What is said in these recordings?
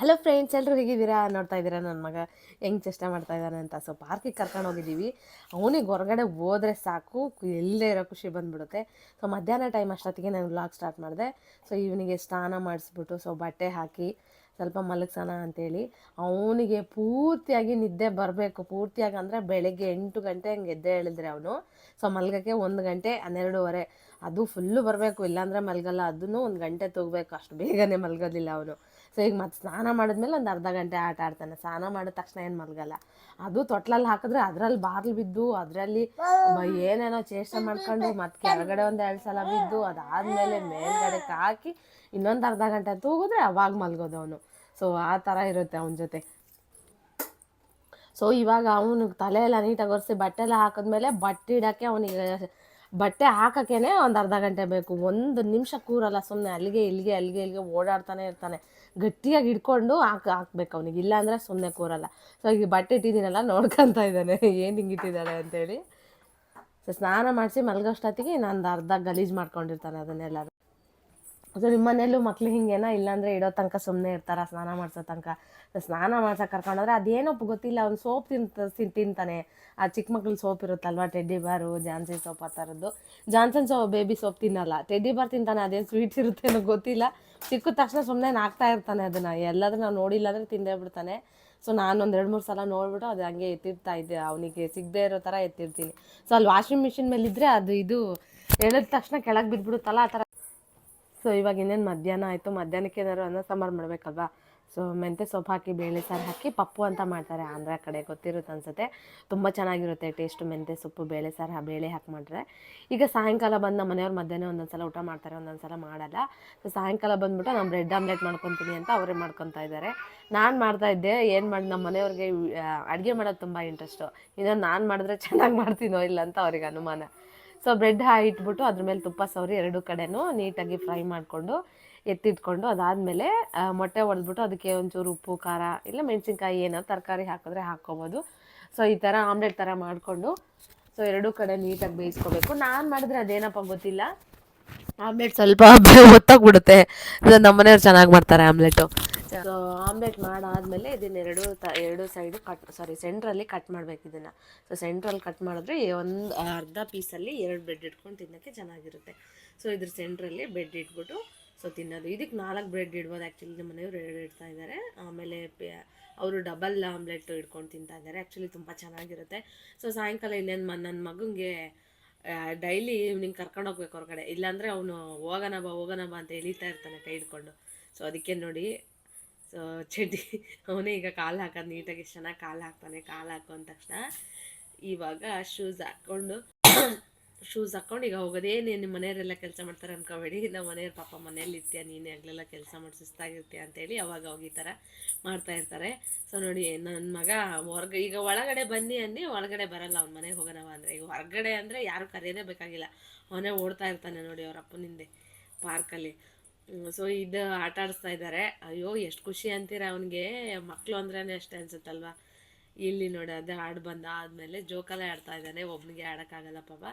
Hello friends ಎಲ್ಲರೂ ಹೇಗಿದ್ದೀರಾ? ನೋಡ್ತಾ ಇದ್ದೀರಾ? ನನ್ನ ಮಗ ಹೆಂಗೆ ಚೇಷ್ಟೆ ಮಾಡ್ತಾ ಇದ್ದಾನೆ ಅಂತ. ಸೊ ಪಾರ್ಕಿಗೆ ಕರ್ಕೊಂಡು ಹೋಗಿದ್ದೀವಿ. ಅವನಿಗೆ ಹೊರಗಡೆ ಹೋದರೆ ಸಾಕು. ಎಲ್ಲೇ ಇರೋ ಖುಷಿ ಬಂದ್ಬಿಡುತ್ತೆ. ಸೊ ಮಧ್ಯಾಹ್ನ ಟೈಮ್ ಅಷ್ಟೊತ್ತಿಗೆ ನಾನು ವ್ಲಾಗ್ ಸ್ಟಾರ್ಟ್ ಮಾಡಿದೆ. ಸೊ ಇವನಿಗೆ ಸ್ನಾನ ಮಾಡಿಸ್ಬಿಟ್ಟು ಸೊ ಬಟ್ಟೆ ಹಾಕಿ, ಸ್ವಲ್ಪ ಮಲಗ್ಸೋಣ ಅಂತೇಳಿ. ಅವನಿಗೆ ಪೂರ್ತಿಯಾಗಿ ನಿದ್ದೆ ಬರಬೇಕು. ಪೂರ್ತಿಯಾಗಿ ಅಂದರೆ ಬೆಳಗ್ಗೆ ಎಂಟು ಗಂಟೆ ಹಂಗೆ ಎದ್ದೆ ಹೇಳಿದ್ರೆ ಅವನು. ಸೊ ಮಲ್ಗೋಕ್ಕೆ ಒಂದು ಗಂಟೆ ಹನ್ನೆರಡೂವರೆ. ಅದು ಫುಲ್ಲು ಬರಬೇಕು. ಇಲ್ಲಾಂದರೆ ಮಲಗಲ್ಲ. ಅದನ್ನು ಒಂದು ಗಂಟೆ ತಗೋಬೇಕು. ಅಷ್ಟು ಬೇಗನೆ ಮಲಗೋದಿಲ್ಲ ಅವನು. ಸೊ ಈಗ ಮತ್ತೆ ಸ್ನಾನ ಮಾಡಿದ್ಮೇಲೆ ಒಂದು ಅರ್ಧ ಗಂಟೆ ಆಟ ಆಡ್ತಾನೆ. ಸ್ನಾನ ಮಾಡಿದ ತಕ್ಷಣ ಏನು ಮಲಗಲ್ಲ. ಅದು ತೊಟ್ಲಲ್ಲಿ ಹಾಕಿದ್ರೆ ಅದರಲ್ಲಿ ಬಾರ್ಲು ಬಿದ್ದು, ಅದರಲ್ಲಿ ಏನೇನೋ ಚೇಷ್ಟೆ ಮಾಡ್ಕೊಂಡು ಮತ್ತೆ ಕೆಳಗಡೆ ಒಂದು ಎರಡು ಸಲ ಬಿದ್ದು, ಅದಾದಮೇಲೆ ಮೇಲ್ಗಡೆಗೆ ಹಾಕಿ ಇನ್ನೊಂದು ಅರ್ಧ ಗಂಟೆ ತೂಗಿದ್ರೆ ಅವಾಗ ಮಲ್ಗೋದು ಅವನು. ಸೊ ಆ ಥರ ಇರುತ್ತೆ ಅವನ ಜೊತೆ. ಸೊ ಇವಾಗ ಅವನಿಗೆ ತಲೆ ಎಲ್ಲ ನೀಟಾಗಿ ಒರೆಸಿ ಬಟ್ಟೆ ಎಲ್ಲ ಹಾಕಿದ್ಮೇಲೆ ಬಟ್ಟೆ ಇಡೋಕ್ಕೆ ಅವನಿಗೆ ಬಟ್ಟೆ ಹಾಕೋಕ್ಕೇ ಒಂದು ಅರ್ಧ ಗಂಟೆ ಬೇಕು. ಒಂದು ನಿಮಿಷ ಕೂರಲ್ಲ ಸುಮ್ಮನೆ ಅಲ್ಲಿಗೆ ಇಲ್ಲಿಗೆ ಅಲ್ಲಿಗೆ ಇಲ್ಲಿಗೆ ಓಡಾಡ್ತಾನೆ ಇರ್ತಾನೆ. ಗಟ್ಟಿಯಾಗಿ ಹಿಡ್ಕೊಂಡು ಹಾಕಿ, ಹಾಕ್ಬೇಕು ಅವನಿಗೆ. ಇಲ್ಲಾಂದರೆ ಸುಮ್ಮನೆ ಕೂರಲ್ಲ. ಸೊ ಈಗ ಬಟ್ಟೆ ಇಟ್ಟಿದ್ದೀನಲ್ಲ, ನೋಡ್ಕೊತಾ ಇದ್ದಾನೆ. ಏನು ಹಿಂಗೆ ಇಟ್ಟಿದ್ದಾಳೆ ಅಂತೇಳಿ. ಸೊ ಸ್ನಾನ ಮಾಡಿಸಿ ಮಲಗೋಷ್ಟೊತ್ತಿಗೆ ನಾನು ಅರ್ಧ ಗಲೀಜು ಮಾಡ್ಕೊಂಡಿರ್ತಾನೆ ಅದನ್ನೆಲ್ಲ. ಸೊ ನಿಮ್ಮ ಮನೇಲೂ ಮಕ್ಳು ಹಿಂಗೇನ ಇಲ್ಲಾಂದರೆ ಇಡೋ ತನಕ ಸುಮ್ಮನೆ ಇರ್ತಾರ, ಸ್ನಾನ ಮಾಡ್ಸೋ ತನಕ. ಸ್ನಾನ ಮಾಡ್ಸೋಕೆ ಕರ್ಕೊಂಡೋದ್ರೆ ಅದೇನೋ ಗೊತ್ತಿಲ್ಲ, ಅವ್ನು ಸೋಪ್ ತಿಂತ ತಿನ್- ತಿಂತಾನೆ. ಆ ಚಿಕ್ಕ ಮಕ್ಳು ಸೋಪ್ ಇರುತ್ತಲ್ವ, ಟೆಡ್ಡಿ ಬಾರು ಜಾನ್ಸನ್ ಸೋಪ್ ಆ ಥರದ್ದು ಜಾನ್ಸನ್ ಸೋಪ್ ಬೇಬಿ ಸೋಪ್ ತಿನ್ನಲ್ಲ. ಟೆಡ್ಡಿ ಬಾರ್ ತಿಂತಾನೆ, ಅದೇನು ಸ್ವೀಟ್ಸ್ ಇರುತ್ತೇನೋ ಗೊತ್ತಿಲ್ಲ. ಸಿಕ್ಕಿದ ತಕ್ಷಣ ಸುಮ್ಮನೆ ನಾಗ್ತಾ ಇರ್ತಾನೆ ಅದನ್ನು. ಎಲ್ಲಾದ್ರೂ ನಾವು ನೋಡಿಲ್ಲ ಅಂದರೆ ತಿಂದೇ ಬಿಡ್ತಾನೆ. ಸೊ ನಾನು ಒಂದು ಎರಡು ಮೂರು ಸಲ ನೋಡ್ಬಿಟ್ಟು ಅದು ಹಂಗೆ ಎತ್ತಿರ್ತಾ ಇದ್ದೆ. ಅವನಿಗೆ ಸಿಗದೆ ಇರೋ ಥರ ಎತ್ತಿರ್ತೀನಿ. ಸೊ ಅಲ್ಲಿ ವಾಷಿಂಗ್ ಮಿಷಿನ್ ಮೇಲಿದ್ದರೆ ಅದು ಇದು, ಎಳೆದ ತಕ್ಷಣ ಕೆಳಗೆ ಬಿದ್ದುಬಿಡುತ್ತಲ್ಲ ಆ ಥರ ಸೊ ಇವಾಗ ಇನ್ನೇನು ಮಧ್ಯಾಹ್ನ ಆಯಿತು, ಮಧ್ಯಾಹ್ನಕ್ಕೆ ಏನಾದ್ರು ಅನ್ನ ಸಾಂಬಾರು ಮಾಡಬೇಕಲ್ವಾ? ಸೊ ಮೆಂತೆ ಸೊಪ್ಪು ಹಾಕಿ, ಬೇಳೆ ಸಾರು ಹಾಕಿ, ಪಪ್ಪು ಅಂತ ಮಾಡ್ತಾರೆ ಆಂಧ್ರ ಕಡೆ, ಗೊತ್ತಿರುತ್ತೆ ಅನ್ಸುತ್ತೆ. ತುಂಬ ಚೆನ್ನಾಗಿರುತ್ತೆ ಟೇಸ್ಟು ಮೆಂತೆ ಸೊಪ್ಪು, ಬೇಳೆ ಸಾರು ಬೇಳೆ ಹಾಕಿ ಮಾಡಿದ್ರೆ. ಈಗ ಸಾಯಂಕಾಲ ಬಂದು ನಮ್ಮ ಮನೆಯವ್ರ ಮಧ್ಯಾಹ್ನ ಒಂದೊಂದು ಸಲ ಊಟ ಮಾಡ್ತಾರೆ ಒಂದೊಂದು ಸಲ ಮಾಡಲ್ಲ. ಸೊ ಸಾಯಂಕಾಲ ಬಂದ್ಬಿಟ್ಟು ನಾನು ಬ್ರೆಡ್ ಆಮ್ಲೆಟ್ ಮಾಡ್ಕೊತೀನಿ ಅಂತ ಅವರೇ ಮಾಡ್ಕೊತಾ ಇದ್ದಾರೆ. ನಾನು ಮಾಡ್ತಾ ಇದ್ದೆ, ಏನು ಮಾಡಿ ನಮ್ಮ ಮನೆಯವ್ರಿಗೆ ಅಡುಗೆ ಮಾಡೋದು ತುಂಬ ಇಂಟ್ರೆಸ್ಟು ಇನ್ನೊಂದು ನಾನು ಮಾಡಿದ್ರೆ ಚೆನ್ನಾಗಿ ಮಾಡ್ತೀನೋ ಇಲ್ಲ ಅಂತ ಅವ್ರಿಗೆ ಅನುಮಾನ. ಸೊ ಬ್ರೆಡ್ ಹಾಕಿಟ್ಬಿಟ್ಟು ಅದ್ರ ಮೇಲೆ ತುಪ್ಪ ಸವರಿ ಎರಡು ಕಡೆನೂ ನೀಟಾಗಿ ಫ್ರೈ ಮಾಡಿಕೊಂಡು ಎತ್ತಿಟ್ಕೊಂಡು ಅದಾದಮೇಲೆ ಮೊಟ್ಟೆ ಹೊಡೆದ್ಬಿಟ್ಟು ಅದಕ್ಕೆ ಒಂಚೂರು ಉಪ್ಪು, ಖಾರ ಇಲ್ಲ ಮೆಣಸಿನ್ಕಾಯಿ ಏನೋ ತರಕಾರಿ ಹಾಕಿದ್ರೆ ಹಾಕ್ಕೊಬೋದು. ಸೊ ಈ ಥರ ಆಮ್ಲೆಟ್ ಥರ ಮಾಡಿಕೊಂಡು ಸೊ ಎರಡೂ ಕಡೆ ನೀಟಾಗಿ ಬೇಯಿಸ್ಕೋಬೇಕು. ನಾನು ಮಾಡಿದ್ರೆ ಅದೇನಪ್ಪ ಗೊತ್ತಿಲ್ಲ. ಆಮ್ಲೆಟ್ ಸ್ವಲ್ಪ ಒತ್ತಾಗ್ಬಿಡುತ್ತೆ ನಮ್ಮ ಮನೆಯವ್ರು ಚೆನ್ನಾಗಿ ಮಾಡ್ತಾರೆ ಆಮ್ಲೆಟು. ಆಮ್ಲೆಟ್ ಮಾಡಾದ್ಮೇಲೆ ಇದನ್ನ ಎರಡು ತ, ಎರಡು ಸೈಡು ಕಟ್ ಸಾರಿ ಸೆಂಟ್ರಲ್ಲಿ ಕಟ್ ಮಾಡ್ಬೇಕು ಇದನ್ನು. ಸೊ ಸೆಂಟ್ರಲ್ಲಿ ಕಟ್ ಮಾಡಿದ್ರೆ ಒಂದು ಅರ್ಧ ಪೀಸಲ್ಲಿ ಎರಡು ಬ್ರೆಡ್ ಇಟ್ಕೊಂಡು ತಿನ್ನೋಕ್ಕೆ ಚೆನ್ನಾಗಿರುತ್ತೆ. ಸೊ ಇದ್ರ ಸೆಂಟ್ರಲ್ಲಿ ಬ್ರೆಡ್ ಇಟ್ಬಿಟ್ಟು ಸೊ ತಿನ್ನೋದು. ಇದಕ್ಕೆ ನಾಲ್ಕು ಬ್ರೆಡ್ ಇಡ್ಬೋದು ಆ್ಯಕ್ಚುಲಿ ನಮ್ಮ ಮನೆಯವರು ಎರಡು ಇಡ್ತಾ ಇದ್ದಾರೆ ಆಮೇಲೆ ಅವರು ಡಬಲ್ ಆಮ್ಲೆಟ್ ಇಟ್ಕೊಂಡು ತಿಂತಾ ಇದ್ದಾರೆ ಆ್ಯಕ್ಚುಲಿ ತುಂಬ ಚೆನ್ನಾಗಿರುತ್ತೆ. ಸೊ ಸಾಯಂಕಾಲ ಇನ್ನೇನು ಮ ನನ್ನ ಮಗನಿಗೆ ಡೈಲಿ ಈವ್ನಿಂಗ್ ಕರ್ಕೊಂಡು ಹೋಗ್ಬೇಕು ಹೊರಗಡೆ. ಇಲ್ಲಾಂದರೆ ಅವನು ಹೋಗೋಣ ಬಾ ಹೋಗೋಣ ಬಾ ಅಂತ ಎಳಿತಾ ಇರ್ತಾನೆ ಕೈ ಹಿಡ್ಕೊಂಡು. ಸೊ ಅದಕ್ಕೆ ನೋಡಿ ಸೊ ಚಡ್ಡಿ. ಅವನೇ ಈಗ ಕಾಲು ಹಾಕೋದು ನೀಟಾಗಿ ಚೆನ್ನಾಗಿ ಕಾಲು ಹಾಕ್ತಾನೆ, ಕಾಲು ಹಾಕೊಂಡ ತಕ್ಷಣ ಇವಾಗ ಶೂಸ್ ಹಾಕ್ಕೊಂಡು ಶೂಸ್ ಹಾಕ್ಕೊಂಡು ಈಗ ಹೋಗೋದೇನು ನಿಮ್ಮ ಮನೆಯವರೆಲ್ಲ ಕೆಲಸ ಮಾಡ್ತಾರೆ ಅನ್ಕೋಬೇಡಿ. ನಮ್ಮ ಮನೆಯವ್ರ ಪಾಪ ಮನೇಲಿ ಇರ್ತೀಯ, ನೀನೇ ಆಗಲೆಲ್ಲ ಕೆಲಸ ಮಾಡಿ ಸುಸ್ತಾಗಿರ್ತೀಯ ಅಂತೇಳಿ ಅವಾಗ ಹೋಗಿ ಈ ಥರ ಮಾಡ್ತಾ ಇರ್ತಾರೆ. ಸೊ ನೋಡಿ ನನ್ನ ಮಗ ಹೊರ್ಗ, ಈಗ ಒಳಗಡೆ ಬನ್ನಿ ಅನ್ನಿ ಒಳಗಡೆ ಬರಲ್ಲ, ಅವ್ನ ಮನೆಗೆ ಹೋಗೋಣವ ಅಂದರೆ. ಈಗ ಹೊರಗಡೆ ಅಂದರೆ ಯಾರು ಕರೆಯೋದೇ ಬೇಕಾಗಿಲ್ಲ. ಅವನೇ ಓಡ್ತಾ ಇರ್ತಾನೆ ನೋಡಿ ಅವ್ರ ಅಪ್ಪನಿಂದೆ ಪಾರ್ಕಲ್ಲಿ. ಸೊ ಇದು ಆಟ ಆಡಿಸ್ತಾ ಇದ್ದಾರೆ ಅಯ್ಯೋ, ಎಷ್ಟು ಖುಷಿ ಅಂತೀರ ಅವನಿಗೆ. ಮಕ್ಕಳು ಅಂದ್ರೇ ಅಷ್ಟೇ ಅನ್ಸುತ್ತಲ್ವಾ? ಇಲ್ಲಿ ನೋಡಿ, ಅದೇ ಹಾಡು ಬಂದ ಆದಮೇಲೆ ಜೋಕಾಲ ಆಡ್ತಾ ಇದ್ದಾನೆ ಒಬ್ಬನಿಗೆ ಆಡೋಕ್ಕಾಗಲ್ಲ ಪಾಪ.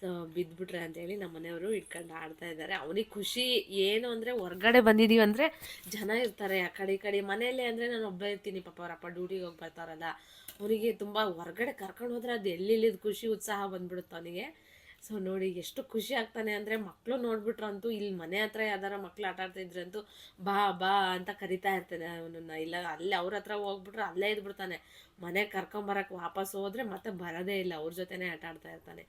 ಸೊ ಬಿದ್ದುಬಿಟ್ರೆ ಅಂತೇಳಿ ನಮ್ಮ ಮನೆಯವರು ಇಟ್ಕೊಂಡು ಆಡ್ತಾ ಇದ್ದಾರೆ ಅವನಿಗೆ ಖುಷಿ ಏನು ಅಂದರೆ ಹೊರ್ಗಡೆ ಬಂದಿದ್ದೀವಿ ಅಂದರೆ ಜನ ಇರ್ತಾರೆ ಆ ಕಡೆ ಈ ಕಡೆ. ಮನೆಯಲ್ಲೇ ಅಂದರೆ ನಾನು ಒಬ್ಬ ಇರ್ತೀನಿ ಪಾಪ ಅವರಪ್ಪ ಡ್ಯೂಟಿಗೆ ಹೋಗಿ ಬರ್ತಾರಲ್ಲ ಅವನಿಗೆ ತುಂಬ ಹೊರ್ಗಡೆ ಕರ್ಕೊಂಡು ಹೋದ್ರೆ ಅದು ಎಲ್ಲಿಲ್ಲದ ಖುಷಿ, ಉತ್ಸಾಹ ಬಂದ್ಬಿಡುತ್ತೆ ಅವನಿಗೆ. ಸೊ ನೋಡಿ, ಎಷ್ಟು ಖುಷಿ ಆಗ್ತಾನೆ ಅಂದರೆ ಮಕ್ಕಳು ನೋಡ್ಬಿಟ್ರಂತೂ ಇಲ್ಲಿ ಮನೆ ಹತ್ರ ಯಾವ್ದಾರ ಮಕ್ಳು ಆಟ ಆಡ್ತಾ ಇದ್ರಂತೂ ಬಾ ಬಾ ಅಂತ ಕರಿತಾ ಇರ್ತಾನೆ ಅವನನ್ನು. ಇಲ್ಲ, ಅಲ್ಲೇ ಅವ್ರ ಹತ್ರ ಹೋಗ್ಬಿಟ್ರೆ ಅಲ್ಲೇ ಇದ್ಬಿಡ್ತಾನೆ. ಮನೆಗೆ ಕರ್ಕೊಂಬರಕ್ಕೆ ವಾಪಸ್ ಹೋದ್ರೆ ಮತ್ತೆ ಬರೋದೇ ಇಲ್ಲ, ಅವ್ರ ಜೊತೆನೇ ಆಟ ಆಡ್ತಾ ಇರ್ತಾನೆ.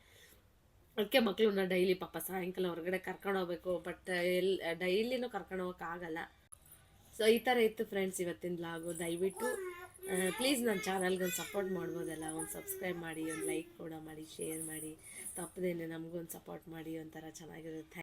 ಅದಕ್ಕೆ ಮಕ್ಕಳನ್ನ ಡೈಲಿ ಪಾಪ ಸಾಯಂಕಾಲ ಹೊರಗಡೆ ಕರ್ಕೊಂಡು ಹೋಗ್ಬೇಕು, ಬಟ್ ಎಲ್ಲಿ ಡೈಲಿನೂ ಕರ್ಕೊಂಡು ಹೋಗೋಕ್ಕಾಗಲ್ಲ ಸೊ ಈ ಥರ ಇತ್ತು ಫ್ರೆಂಡ್ಸ್ ಇವತ್ತಿನ ಲಾಗು ದಯವಿಟ್ಟು ಪ್ಲೀಸ್ ನನ್ನ ಚಾನಲ್ಗೆ ಒಂದು ಸಪೋರ್ಟ್ ಮಾಡ್ಬೋದಲ್ಲ? ಒಂದು ಸಬ್ಸ್ಕ್ರೈಬ್ ಮಾಡಿ, ಒಂದು ಲೈಕ್ ಕೂಡ ಮಾಡಿ ಶೇರ್ ಮಾಡಿ. ತಪ್ಪದೇನೆ ನಮಗೊಂದು ಸಪೋರ್ಟ್ ಮಾಡಿ ಒಂಥರ ಚೆನ್ನಾಗಿರುತ್ತೆ.